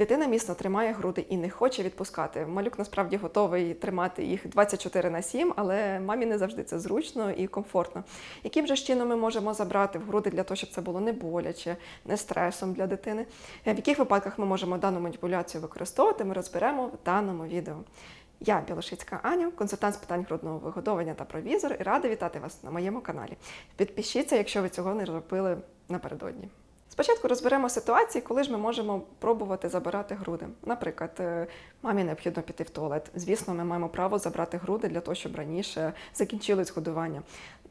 Дитина міцно тримає груди і не хоче відпускати. Малюк насправді готовий тримати їх 24 на 7, але мамі не завжди це зручно і комфортно. Яким же чином ми можемо забрати в груди для того, щоб це було не боляче, не стресом для дитини? Е, В яких випадках ми можемо дану маніпуляцію використовувати, ми розберемо в даному відео. Я Білошицька Аня, консультант з питань грудного вигодовування та провізор, і рада вітати вас на моєму каналі. Підпишіться, якщо ви цього не робили напередодні. Спочатку розберемо ситуації, коли ж ми можемо пробувати забирати груди. Наприклад, е, мамі необхідно піти в туалет. Звісно, ми маємо право забрати груди для того, щоб раніше закінчилось годування.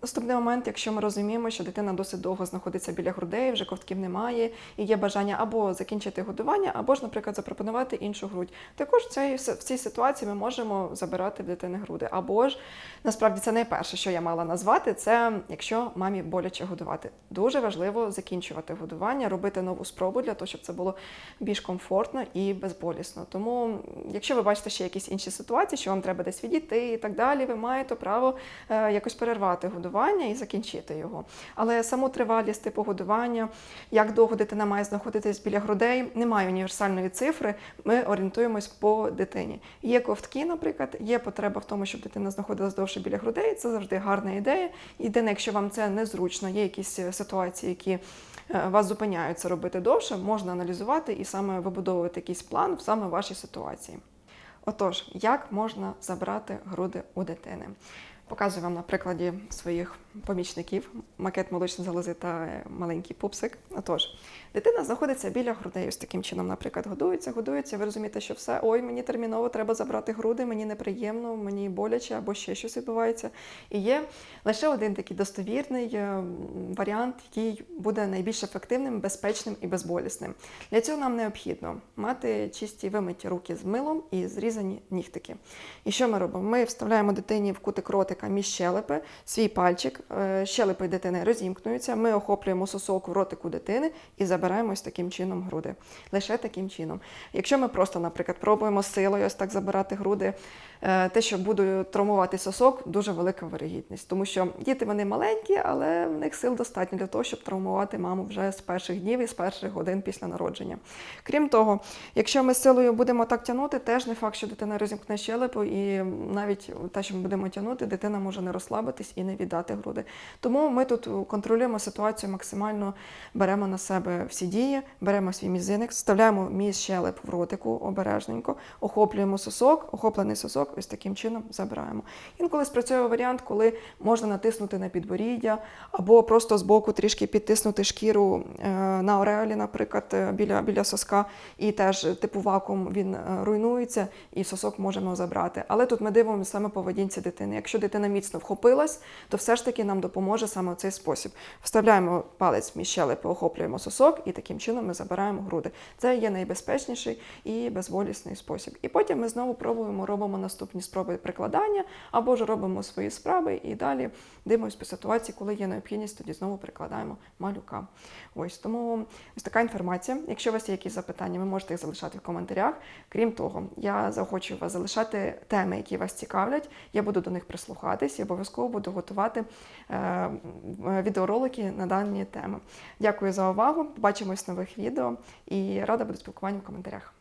Наступний момент, якщо ми розуміємо, що дитина досить довго знаходиться біля грудей, вже ковтків немає, і є бажання або закінчити годування, або ж, наприклад, запропонувати іншу грудь. Також в цій, ситуації ми можемо забирати в дитини груди. Або ж насправді це найперше, що я мала назвати, це якщо мамі боляче годувати. Дуже важливо закінчувати годування, робити нову спробу для того, щоб це було більш комфортно і безболісно. Тому, якщо ви бачите ще якісь інші ситуації, що вам треба десь відійти і так далі, ви маєте право е, якось перервати годування і закінчити його. Але саму тривалість типу годування, як довго дитина має знаходитись біля грудей, немає універсальної цифри. Ми орієнтуємось по дитині. Є ковтки, наприклад, є потреба в тому, щоб дитина знаходилась довше біля грудей. Це завжди гарна ідея. Єдине, якщо вам це незручно, є якісь е, ситуації, які е, вас зупиняють це робити довше, можна аналізувати і саме вибудовувати якийсь план в саме вашій ситуації. Отож, як можна забрати груди у дитини? Показую вам на прикладі своїх помічників макет молочної залози та маленький пупсик. Отож, дитина знаходиться біля грудей. Ось таким чином, наприклад, годується, годується. Ви розумієте, що все, ой, мені терміново треба забрати груди, мені неприємно, мені боляче або ще щось відбувається. І є лише один такий достовірний е, варіант, який буде найбільш ефективним, безпечним і безболісним. Для цього нам необхідно мати чисті вимиті руки з милом і зрізані нігтики. І що ми робимо? Ми вставляємо дитині в кутик ротика між щелепи свій пальчик, е, щелепи дитини розімкнуються, ми охоплюємо сосок в ротику дитини і забираємо ось таким чином груди. Лише таким чином. Якщо ми просто, наприклад, пробуємо силою ось так забирати груди, е, те, що буде травмувати сосок, дуже велика вирогідність. Тому що діти вони маленькі, але в них сил достатньо для того, щоб травмувати маму вже з перших днів і з перших годин після народження. Крім того, якщо ми силою будемо так тягнути, теж не факт, що дитина розімкне щелепу, і навіть те, що ми будемо тягнути, дитина може не розслабитись і не віддати груди. Тому ми тут контролюємо ситуацію максимально, беремо на себе всі дії, беремо свій мізинець, вставляємо між щелеп в ротику обережненько, охоплюємо сосок, охоплений сосок, ось таким чином забираємо. Інколи спрацьовує варіант, коли можна натиснути на підборіддя, або просто збоку трішки підтиснути шкіру е, на ореолі, наприклад, е, біля, біля соска, і теж типу вакуум він е, руйнується, і сосок можемо забрати. Але тут ми дивимося саме поведінці дитини. Якщо дитина міцно вхопилась, то все ж таки нам допоможе саме цей спосіб. Вставляємо палець між щелепи, охоплюємо сосок, і таким чином ми забираємо груди. Це є найбезпечніший і безболісний спосіб. І потім ми знову пробуємо, робимо наступні спроби прикладання, або ж робимо свої справи і далі дивимося по ситуації, коли є необхідність, тоді знову прикладаємо малюка. Ось тому ось така інформація. Якщо у вас є якісь запитання, ви можете їх залишати в коментарях. Крім того, я заохочую вас залишати теми, які вас цікавлять. Я буду до них прислухатись і обов'язково буду готувати е, відеоролики на дані теми. Дякую за увагу. Побачимось в нових відео і рада буду спілкуванню в коментарях.